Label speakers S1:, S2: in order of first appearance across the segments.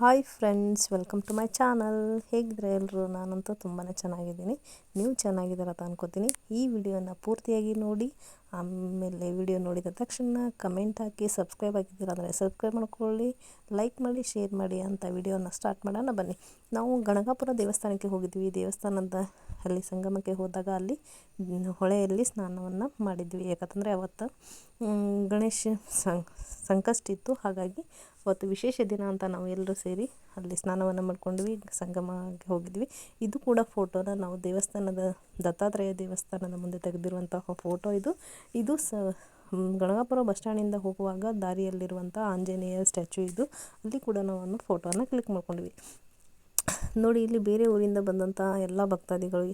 S1: Hi friends, welcome to my channel. ಹೇಗಿದ್ರೆ ಎಲ್ಲರೂ ನಾನಂತೂ ತುಂಬಾ ಚೆನ್ನಾಗಿದ್ದೀನಿ. ನೀವು ಚೆನ್ನಾಗಿದ್ದೀರ ಅಂತ ಅನ್ಕೋತೀನಿ. ಈ ವಿಡಿಯೋನ ಪೂರ್ತಿಯಾಗಿ ನೋಡಿ, ಆಮೇಲೆ ವಿಡಿಯೋ ನೋಡಿದ ತಕ್ಷಣ ಕಮೆಂಟ್ ಹಾಕಿ, ಸಬ್ಸ್ಕ್ರೈಬ್ ಆಗಿದ್ದೀರ ಅಂದರೆ ಸಬ್ಸ್ಕ್ರೈಬ್ ಮಾಡ್ಕೊಳ್ಳಿ, ಲೈಕ್ ಮಾಡಿ, ಶೇರ್ ಮಾಡಿ ಅಂತ ವಿಡಿಯೋನ ಸ್ಟಾರ್ಟ್ ಮಾಡೋಣ ಬನ್ನಿ. ನಾವು ಗಣಗಾಪುರ ದೇವಸ್ಥಾನಕ್ಕೆ ಹೋಗಿದ್ವಿ ದೇವಸ್ಥಾನದ ಅಲ್ಲಿ ಸಂಗಮಕ್ಕೆ ಹೋದಾಗ ಅಲ್ಲಿ ಹೊಳೆಯಲ್ಲಿ ಸ್ನಾನವನ್ನು ಮಾಡಿದ್ವಿ. ಯಾಕಂತಂದರೆ ಅವತ್ತು ಗಣೇಶ ಸಂಕಷ್ಟ ಇತ್ತು ಹಾಗಾಗಿ ಅವತ್ತು ವಿಶೇಷ ದಿನ ಅಂತ ನಾವು ಎಲ್ಲರೂ ಸೇರಿ ಅಲ್ಲಿ ಸ್ನಾನವನ್ನು ಮಾಡ್ಕೊಂಡ್ವಿ, ಸಂಗಮಕ್ಕೆ ಹೋಗಿದ್ವಿ. ಇದು ಕೂಡ ಫೋಟೋನ ನಾವು ದೇವಸ್ಥಾನದ ದತ್ತಾತ್ರೇಯ ದೇವಸ್ಥಾನದ ಮುಂದೆ ತೆಗೆದಿರುವಂತಹ ಫೋಟೋ ಇದು. ಇದು ಸ ಗಣಗಾಪುರ ಬಸ್ ಸ್ಟ್ಯಾಂಡಿಂದ ಹೋಗುವಾಗ ದಾರಿಯಲ್ಲಿರುವಂಥ ಆಂಜನೇಯ ಸ್ಟ್ಯಾಚು ಇದು. ಅಲ್ಲಿ ಕೂಡ ನಾವು ಫೋಟೋನ ಕ್ಲಿಕ್ ಮಾಡ್ಕೊಂಡ್ವಿ. ನೋಡಿ, ಇಲ್ಲಿ ಬೇರೆ ಊರಿಂದ ಬಂದಂಥ ಎಲ್ಲ ಭಕ್ತಾದಿಗಳು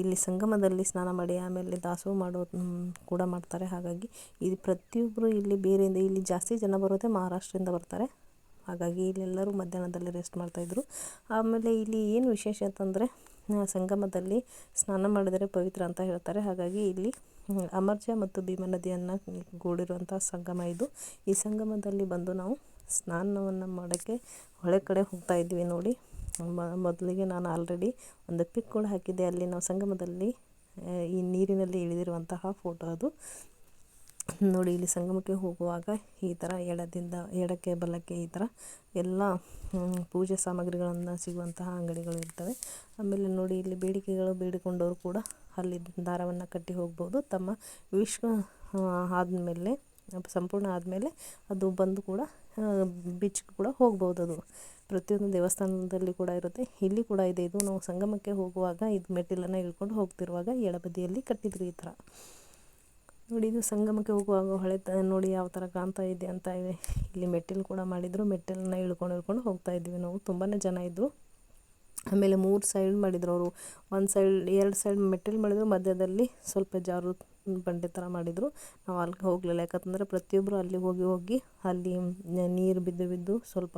S1: ಇಲ್ಲಿ ಸಂಗಮದಲ್ಲಿ ಸ್ನಾನ ಮಾಡಿ, ಆಮೇಲೆ ದಾಸೋಹ ಮಾಡೋ ಕೂಡ ಮಾಡ್ತಾರೆ. ಹಾಗಾಗಿ ಇಲ್ಲಿ ಪ್ರತಿಯೊಬ್ಬರು ಇಲ್ಲಿ ಬೇರೆಯಿಂದ, ಇಲ್ಲಿ ಜಾಸ್ತಿ ಜನ ಬರೋದೇ ಮಹಾರಾಷ್ಟ್ರದಿಂದ ಬರ್ತಾರೆ. ಹಾಗಾಗಿ ಇಲ್ಲೆಲ್ಲರೂ ಮಧ್ಯಾಹ್ನದಲ್ಲಿ ರೆಸ್ಟ್ ಮಾಡ್ತಾಯಿದ್ರು ಆಮೇಲೆ ಇಲ್ಲಿ ಏನು ವಿಶೇಷ ಅಂತಂದರೆ ಸಂಗಮದಲ್ಲಿ ಸ್ನಾನ ಮಾಡಿದರೆ ಪವಿತ್ರ ಅಂತ ಹೇಳ್ತಾರೆ. ಹಾಗಾಗಿ ಇಲ್ಲಿ ಅಮರ್ಜ ಮತ್ತು ಭೀಮಾ ನದಿಯನ್ನು ಗೂಡಿರುವಂಥ ಸಂಗಮ ಇದು. ಈ ಸಂಗಮದಲ್ಲಿ ಬಂದು ನಾವು ಸ್ನಾನವನ್ನು ಮಾಡೋಕ್ಕೆ ಹೊಳೆ ಕಡೆ ಹೋಗ್ತಾ ಇದ್ವಿ ನೋಡಿ. ಮೊದಲಿಗೆ ನಾನು ಆಲ್ರೆಡಿ ಒಂದು ಪಿಕ್ ಕೂಡ ಹಾಕಿದ್ದೆ. ಅಲ್ಲಿ ನಾವು ಸಂಗಮದಲ್ಲಿ ಈ ನೀರಿನಲ್ಲಿ ಇಳಿದಿರುವಂತಹ ಫೋಟೋ ಅದು. ನೋಡಿ, ಇಲ್ಲಿ ಸಂಗಮಕ್ಕೆ ಹೋಗುವಾಗ ಈ ಥರ ಎಡದಿಂದ, ಎಡಕ್ಕೆ, ಬಲಕ್ಕೆ ಈ ಥರ ಎಲ್ಲ ಪೂಜೆ ಸಾಮಗ್ರಿಗಳನ್ನು ಸಿಗುವಂತಹ ಅಂಗಡಿಗಳು ಇರ್ತವೆ. ಆಮೇಲೆ ನೋಡಿ, ಇಲ್ಲಿ ಬೇಡಿಕೆಗಳು ಬೇಡಿಕೊಂಡವರು ಕೂಡ ಅಲ್ಲಿ ದಾರವನ್ನು ಕಟ್ಟಿ ಹೋಗ್ಬೋದು. ತಮ್ಮ ವಿಶ್ವ ಆದಮೇಲೆ ಸಂಪೂರ್ಣ ಆದಮೇಲೆ ಅದು ಬಂದು ಕೂಡ ಬೀಚ್ಗೆ ಕೂಡ ಹೋಗ್ಬೋದು ಅದು. ಪ್ರತಿಯೊಂದು ದೇವಸ್ಥಾನದಲ್ಲಿ ಕೂಡ ಇರುತ್ತೆ. ಇಲ್ಲಿ ಕೂಡ ಇದೆ. ಇದು ನಾವು ಸಂಗಮಕ್ಕೆ ಹೋಗುವಾಗ ಇದು ಮೆಟ್ಟಿಲನ್ನು ಇಳ್ಕೊಂಡು ಹೋಗ್ತಿರುವಾಗ ಎಡಬದಿಯಲ್ಲಿ ಕಟ್ಟಿದ್ರು ಈ ಥರ. ನೋಡಿ, ಇದು ಸಂಗಮಕ್ಕೆ ಹೋಗುವಾಗ ಹೊಳೆ ನೋಡಿ ಯಾವ ಥರ ಕಾಣ್ತಾ ಇದೆ ಅಂತ ಇಲ್ಲಿ ಮೆಟ್ಟಿಲು ಕೂಡ ಮಾಡಿದರು. ಮೆಟ್ಟಿಲನ್ನ ಇಳ್ಕೊಂಡು ಇಳ್ಕೊಂಡು ಹೋಗ್ತಾ ಇದ್ವಿ ನಾವು. ತುಂಬಾ ಜನ ಇದ್ದರು ಆಮೇಲೆ ಮೂರು ಸೈಡ್ ಮಾಡಿದ್ರು ಅವರು. ಒಂದು ಸೈಡ್ ಎರಡು ಸೈಡ್ ಮೆಟ್ಟಿಲು ಮಾಡಿದ್ರು. ಮಧ್ಯದಲ್ಲಿ ಸ್ವಲ್ಪ ಜಾರು ಬಂಡೆ ಥರ ಮಾಡಿದರು. ನಾವು ಅಲ್ಲಿಗೆ ಹೋಗಲಿಲ್ಲ. ಯಾಕಂತಂದರೆ ಪ್ರತಿಯೊಬ್ಬರು ಅಲ್ಲಿ ಹೋಗಿ ಹೋಗಿ ಅಲ್ಲಿ ನೀರು ಬಿದ್ದು ಬಿದ್ದು ಸ್ವಲ್ಪ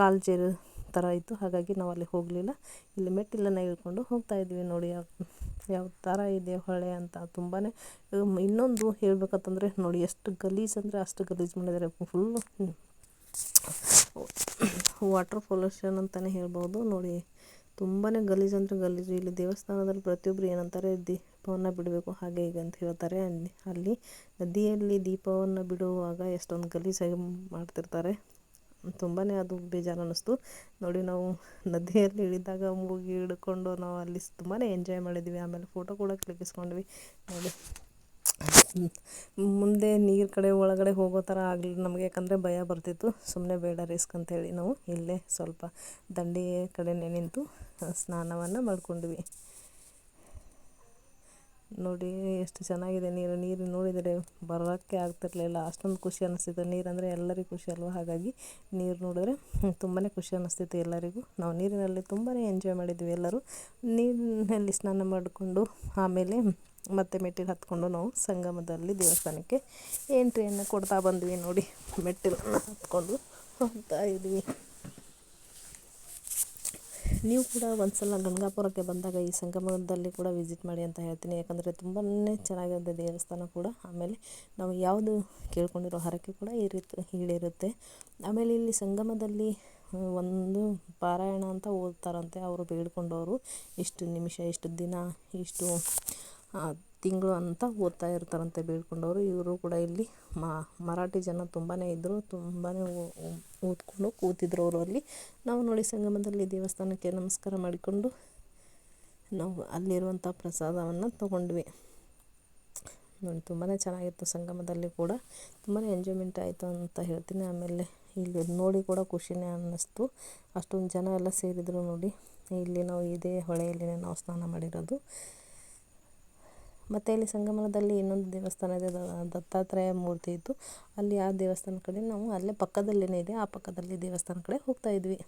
S1: ಕಾಲು ಚೇರು ಥರ ಇತ್ತು. ಹಾಗಾಗಿ ನಾವು ಅಲ್ಲಿ ಹೋಗಲಿಲ್ಲ. ಇಲ್ಲಿ ಮೆಟ್ಟಿಲನ್ನು ಇಳ್ಕೊಂಡು ಹೋಗ್ತಾ ಇದ್ವಿ ನೋಡಿ. ಯಾವ ಯಾವ ಥರ ಇದೆ ಹೊಳೆ ಅಂತ ತುಂಬಾ ಇನ್ನೊಂದು ಹೇಳ್ಬೇಕಂತಂದರೆ ನೋಡಿ ಎಷ್ಟು ಗಲೀಜು ಅಂದರೆ ಅಷ್ಟು ಗಲೀಜು ಮಾಡಿದರೆ ಫುಲ್ಲು ವಾಟರ್ ಪೊಲ್ಯೂಷನ್ ಅಂತಲೇ ಹೇಳ್ಬೋದು. ನೋಡಿ ತುಂಬಾ ಗಲೀಜು ಅಂದರೆ ಗಲೀಜು. ಇಲ್ಲಿ ದೇವಸ್ಥಾನದಲ್ಲಿ ಪ್ರತಿಯೊಬ್ಬರು ಏನಂತಾರೆ, ದೀಪವನ್ನು ಬಿಡಬೇಕು. ಹಾಗೆ ಹೀಗೆ ಅಂತ ಹೇಳ್ತಾರೆ. ಅಲ್ಲಿ ನದಿಯಲ್ಲಿ ದೀಪವನ್ನು ಬಿಡುವಾಗ ಎಷ್ಟೊಂದು ಗಲೀಜಾಗಿ ಮಾಡ್ತಿರ್ತಾರೆ. ತುಂಬಾ ಅದು ಬೇಜಾರು ಅನ್ನಿಸ್ತು. ನೋಡಿ, ನಾವು ನದಿಯಲ್ಲಿ ಇಳಿದಾಗ ಮೂಗಿ ಹಿಡ್ಕೊಂಡು ನಾವು ಅಲ್ಲಿ ತುಂಬಾ ಎಂಜಾಯ್ ಮಾಡಿದ್ವಿ. ಆಮೇಲೆ ಫೋಟೋ ಕೂಡ ಕ್ಲಿಕ್ಕಿಸ್ಕೊಂಡ್ವಿ. ನೋಡಿ. ಮುಂದೆ ನೀರು ಕಡೆ, ಒಳಗಡೆ ಹೋಗೋ ಥರ ಆಗಲಿ ನಮಗೆ, ಯಾಕಂದರೆ ಭಯ ಬರ್ತಿತ್ತು. ಸುಮ್ಮನೆ ಬೇಡ ರಿಸ್ಕ್ ಅಂತೇಳಿ ನಾವು ಇಲ್ಲೇ ಸ್ವಲ್ಪ ದಂಡಿ ಕಡೆನೇ ನಿಂತು ಸ್ನಾನವನ್ನು ಮಾಡ್ಕೊಂಡ್ವಿ. ನೋಡಿ ಎಷ್ಟು ಚೆನ್ನಾಗಿದೆ ನೀರು. ನೀರು ನೋಡಿದರೆ ಬರೋಕ್ಕೆ ಆಗ್ತಿರ್ಲಿಲ್ಲ. ಅಷ್ಟೊಂದು ಖುಷಿ ಅನ್ನಿಸ್ತಿತ್ತು ನೀರಂದರೆ ಎಲ್ಲರಿಗೂ ಖುಷಿ ಅಲ್ವ? ಹಾಗಾಗಿ ನೀರು ನೋಡಿದ್ರೆ ತುಂಬಾ ಖುಷಿ ಅನ್ನಿಸ್ತಿತ್ತು ಎಲ್ಲರಿಗೂ. ನಾವು ನೀರಿನಲ್ಲಿ ತುಂಬಾ ಎಂಜಾಯ್ ಮಾಡಿದ್ವಿ ಎಲ್ಲರೂ. ನೀರಿನಲ್ಲಿ ಸ್ನಾನ ಮಾಡಿಕೊಂಡು ಆಮೇಲೆ ಮತ್ತೆ ಮೆಟ್ಟಿಲು ಹತ್ಕೊಂಡು ನಾವು ಸಂಗಮದಲ್ಲಿ ದೇವಸ್ಥಾನಕ್ಕೆ ಎಂಟ್ರಿಯನ್ನು ಕೊಡ್ತಾ ಬಂದ್ವಿ ನೋಡಿ. ಮೆಟ್ಟಿಲನ್ನು ಹತ್ಕೊಂಡು ಹೋಗ್ತಾ ಇದ್ವಿ. ನೀವು ಕೂಡ ಒಂದ್ಸಲ ಗಂಗಾಪುರಕ್ಕೆ ಬಂದಾಗ ಈ ಸಂಗಮದಲ್ಲಿ ಕೂಡ ವಿಸಿಟ್ ಮಾಡಿ ಅಂತ ಹೇಳ್ತೀನಿ. ಯಾಕಂದರೆ ತುಂಬಾ ಚೆನ್ನಾಗಿದೆ ದೇವಸ್ಥಾನ ಕೂಡ. ಆಮೇಲೆ ನಾವು ಯಾವುದು ಕೇಳ್ಕೊಂಡಿರೋ ಹರಕೆ ಕೂಡ ಇರುತ್ತೆ ಈಡೇರುತ್ತೆ ಆಮೇಲೆ ಇಲ್ಲಿ ಸಂಗಮದಲ್ಲಿ ಒಂದು ಪಾರಾಯಣ ಅಂತ ಓದ್ತಾರಂತೆ. ಅವರು ಬೇಡ್ಕೊಂಡವರು. ಇಷ್ಟು ನಿಮಿಷ, ಇಷ್ಟು ದಿನ, ಇಷ್ಟು ತಿಂಗಳು ಅಂತ ಓದ್ತಾ ಇರ್ತಾರಂತೆ ಬೀಳ್ಕೊಂಡವರು. ಇವರು ಕೂಡ ಇಲ್ಲಿ ಮರಾಠಿ ಜನ ತುಂಬಾ ಇದ್ದರು ತುಂಬಾ ಓದ್ಕೊಂಡು ಕೂತಿದ್ರು ಅವರು ಅಲ್ಲಿ. ನಾವು ನೋಡಿ ಸಂಗಮದಲ್ಲಿ ದೇವಸ್ಥಾನಕ್ಕೆ ನಮಸ್ಕಾರ ಮಾಡಿಕೊಂಡು ನಾವು ಅಲ್ಲಿರುವಂಥ ಪ್ರಸಾದವನ್ನು ತಗೊಂಡ್ವಿ. ನೋಡಿ ತುಂಬಾ ಚೆನ್ನಾಗಿತ್ತು ಸಂಗಮದಲ್ಲಿ ಕೂಡ. ತುಂಬಾ ಎಂಜಾಯ್ಮೆಂಟ್ ಆಯಿತು ಅಂತ ಹೇಳ್ತೀನಿ. ಆಮೇಲೆ ಇಲ್ಲಿ ನೋಡಿ ಕೂಡ ಖುಷಿನೇ ಅನ್ನಿಸ್ತು. ಅಷ್ಟೊಂದು ಜನ ಎಲ್ಲ ಸೇರಿದರು ನೋಡಿ. ಇಲ್ಲಿ ನಾವು ಇದೇ ಹೊಳೆಯಲ್ಲಿ ನಾವು ಸ್ನಾನ ಮಾಡಿರೋದು. ಮತ್ತು ಇಲ್ಲಿ ಸಂಗಮದಲ್ಲಿ ಇನ್ನೊಂದು ದೇವಸ್ಥಾನ ಇದೆ ದತ್ತಾತ್ರೇಯ ಮೂರ್ತಿ ಇತ್ತು. ಅಲ್ಲಿ ಆ ದೇವಸ್ಥಾನ ಕಡೆ ನಾವು ಅಲ್ಲೇ ಪಕ್ಕದಲ್ಲೇ ಇದೆ, ಆ ಪಕ್ಕದಲ್ಲಿ ದೇವಸ್ಥಾನ ಕಡೆ ಹೋಗ್ತಾ ಇದ್ವಿ.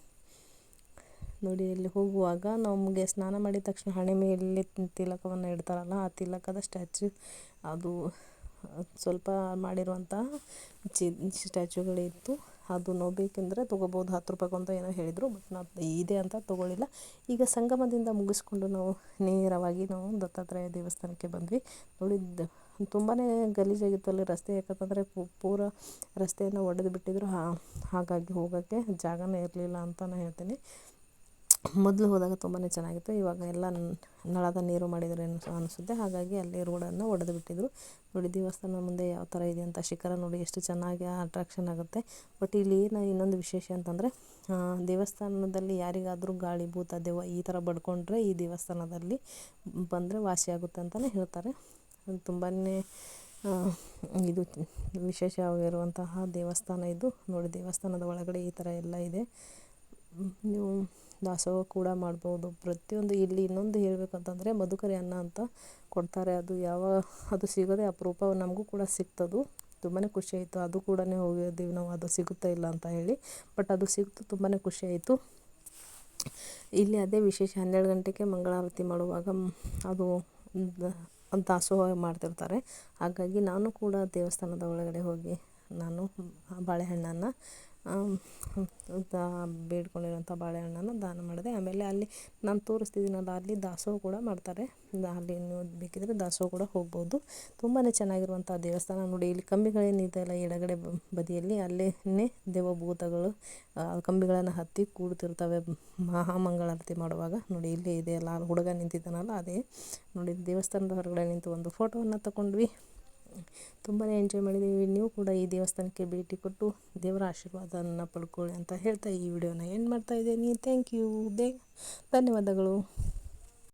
S1: ನೋಡಿ, ಇಲ್ಲಿ ಹೋಗುವಾಗ ನಮಗೆ ಸ್ನಾನ ಮಾಡಿದ ತಕ್ಷಣ ಹಣೆ ಮೇಲೆ ತಿಲಕವನ್ನು ಇಡ್ತಾರಲ್ಲ, ಆ ತಿಲಕದ ಸ್ಟ್ಯಾಚ್ಯೂ ಅದು ಸ್ವಲ್ಪ ಮಾಡಿರುವಂತಹ ಚಿ, ಸ್ಟ್ಯಾಚುಗಳಿತ್ತು. ಅದು ನೋಡಬೇಕೆಂದ್ರೆ ತೊಗೋಬೋದು ಹತ್ತು ರೂಪಾಯಿಗೆ ಅಂತ ಏನೋ ಹೇಳಿದರು ಬಟ್ ನಾವು ಇದೆ ಅಂತ ತೊಗೊಳ್ಳಿಲ್ಲ. ಈಗ ಸಂಗಮದಿಂದ ಮುಗಿಸ್ಕೊಂಡು ನಾವು ನೇರವಾಗಿ ನಾವು ದತ್ತಾತ್ರೇಯ ದೇವಸ್ಥಾನಕ್ಕೆ ಬಂದ್ವಿ. ನೋಡಿ ತುಂಬಾ ಗಲೀಜಾಗಿತ್ತು ಅಲ್ಲಿ ರಸ್ತೆ, ಯಾಕಂತಂದರೆ ಪೂರ ರಸ್ತೆಯನ್ನು ಒಡೆದು ಬಿಟ್ಟಿದ್ರು. ಹಾಗಾಗಿ ಹೋಗೋಕ್ಕೆ ಜಾಗನೇ ಇರಲಿಲ್ಲ ಅಂತಲೇ ಹೇಳ್ತೀನಿ. ಮೊದಲು ಹೋದಾಗ ತುಂಬಾ ಚೆನ್ನಾಗಿತ್ತು. ಇವಾಗ ಎಲ್ಲ ನಳದ ನೀರು ಮಾಡಿದ್ದಾರೆ ಅನಿಸುತ್ತೆ. ಹಾಗಾಗಿ ಅಲ್ಲಿ ರೋಡನ್ನು ಒಡೆದು ಬಿಟ್ಟಿದ್ರು. ನೋಡಿ, ದೇವಸ್ಥಾನ ಮುಂದೆ ಯಾವ ಥರ ಇದೆ ಅಂತ ಶಿಖರ ನೋಡಿ ಎಷ್ಟು ಚೆನ್ನಾಗಿ ಅಟ್ರಾಕ್ಷನ್ ಆಗುತ್ತೆ. ಬಟ್ ಇಲ್ಲಿ ಏನು ಇನ್ನೊಂದು ವಿಶೇಷ ಅಂತಂದರೆ ದೇವಸ್ಥಾನದಲ್ಲಿ ಯಾರಿಗಾದರೂ ಗಾಳಿ, ಭೂತ ದೇವ ಈ ಥರ ಬಡ್ಕೊಂಡ್ರೆ ಈ ದೇವಸ್ಥಾನದಲ್ಲಿ ಬಂದರೆ ವಾಸಿಯಾಗುತ್ತೆ ಅಂತಲೇ ಹೇಳ್ತಾರೆ. ತುಂಬಾ ಇದು ವಿಶೇಷವಾಗಿರುವಂತಹ ದೇವಸ್ಥಾನ ಇದು. ನೋಡಿ, ದೇವಸ್ಥಾನದ ಒಳಗಡೆ ಈ ಥರ ಎಲ್ಲ ಇದೆ. ನೀವು ದಾಸೋಹ ಕೂಡ ಮಾಡ್ಬೋದು. ಪ್ರತಿಯೊಂದು ಇಲ್ಲಿ ಇನ್ನೊಂದು ಹೇಳಬೇಕಂತಂದರೆ ಮಧುಕರಿ ಅನ್ನ ಅಂತ ಕೊಡ್ತಾರೆ. ಅದು ಯಾವ, ಅದು ಸಿಗೋದೇ ಅಪರೂಪ ನಮಗೂ ಕೂಡ ಸಿಕ್ತದು ತುಂಬಾ ಖುಷಿ ಆಯಿತು. ಅದು ಕೂಡ ಹೋಗಿದ್ದೀವಿ ನಾವು. ಅದು ಸಿಗುತ್ತಾ ಇಲ್ಲ ಅಂತ ಹೇಳಿ. ಬಟ್ ಅದು ಸಿಗ್ತು ತುಂಬಾ ಖುಷಿ ಆಯಿತು. ಇಲ್ಲಿ ಅದೇ ವಿಶೇಷ, ಹನ್ನೆರಡು ಗಂಟೆಗೆ ಮಂಗಳಾರತಿ ಮಾಡುವಾಗ ಅದು ದಾಸೋಹ ಮಾಡ್ತಿರ್ತಾರೆ. ಹಾಗಾಗಿ ನಾನು ಕೂಡ ದೇವಸ್ಥಾನದ ಒಳಗಡೆ ಹೋಗಿ ನಾನು ಬಾಳೆಹಣ್ಣನ್ನು ಬೇಡ್ಕೊಂಡಿರೋಂಥ ಬಾಳೆಹಣ್ಣನ್ನು ದಾನ ಮಾಡಿದೆ. ಆಮೇಲೆ ಅಲ್ಲಿ ನಾನು ತೋರಿಸ್ತಿದ್ದೀನಲ್ಲ ಅಲ್ಲಿ ದಾಸೋಹ ಕೂಡ ಮಾಡ್ತಾರೆ. ಅಲ್ಲಿ ನೀವು ಬೇಕಿದ್ದರೆ ದಾಸೋಹ ಕೂಡ ಹೋಗ್ಬೋದು. ತುಂಬಾ ಚೆನ್ನಾಗಿರುವಂಥ ದೇವಸ್ಥಾನ ನೋಡಿ. ಇಲ್ಲಿ ಕಂಬಿಗಳೇನಿದೆಯಲ್ಲ ಎಡಗಡೆ ಬದಿಯಲ್ಲಿ ಅಲ್ಲೇ ದೇವಭೂತಗಳು ಕಂಬಿಗಳನ್ನು ಹತ್ತಿ ಕೂಡ್ತಿರ್ತವೆ. ಮಹಾಮಂಗಳಾರತಿ ಮಾಡುವಾಗ ನೋಡಿ, ಇಲ್ಲಿ ಇದೆಯಲ್ಲ ಹುಡುಗ ನಿಂತಿದ್ದಾನಲ್ಲ, ಅದೇ ನೋಡಿ, ದೇವಸ್ಥಾನದ ಹೊರಗಡೆ ನಿಂತು ಒಂದು ಫೋಟೋವನ್ನು ತಗೊಂಡ್ವಿ ತುಂಬಾ ಎಂಜಾಯ್ ಮಾಡಿದ್ದೀವಿ ನೀವು ಕೂಡ ಈ ದೇವಸ್ಥಾನಕ್ಕೆ ಭೇಟಿ ಕೊಟ್ಟು ದೇವರ ಆಶೀರ್ವಾದವನ್ನು ಪಡ್ಕೊಳ್ಳಿ ಅಂತ ಹೇಳ್ತಾ ಈ ವಿಡಿಯೋನ ಎಂಡ್ ಮಾಡ್ತಾ ಇದ್ದೀನಿ. ಥ್ಯಾಂಕ್ ಯು ದೇ ಧನ್ಯವಾದಗಳು.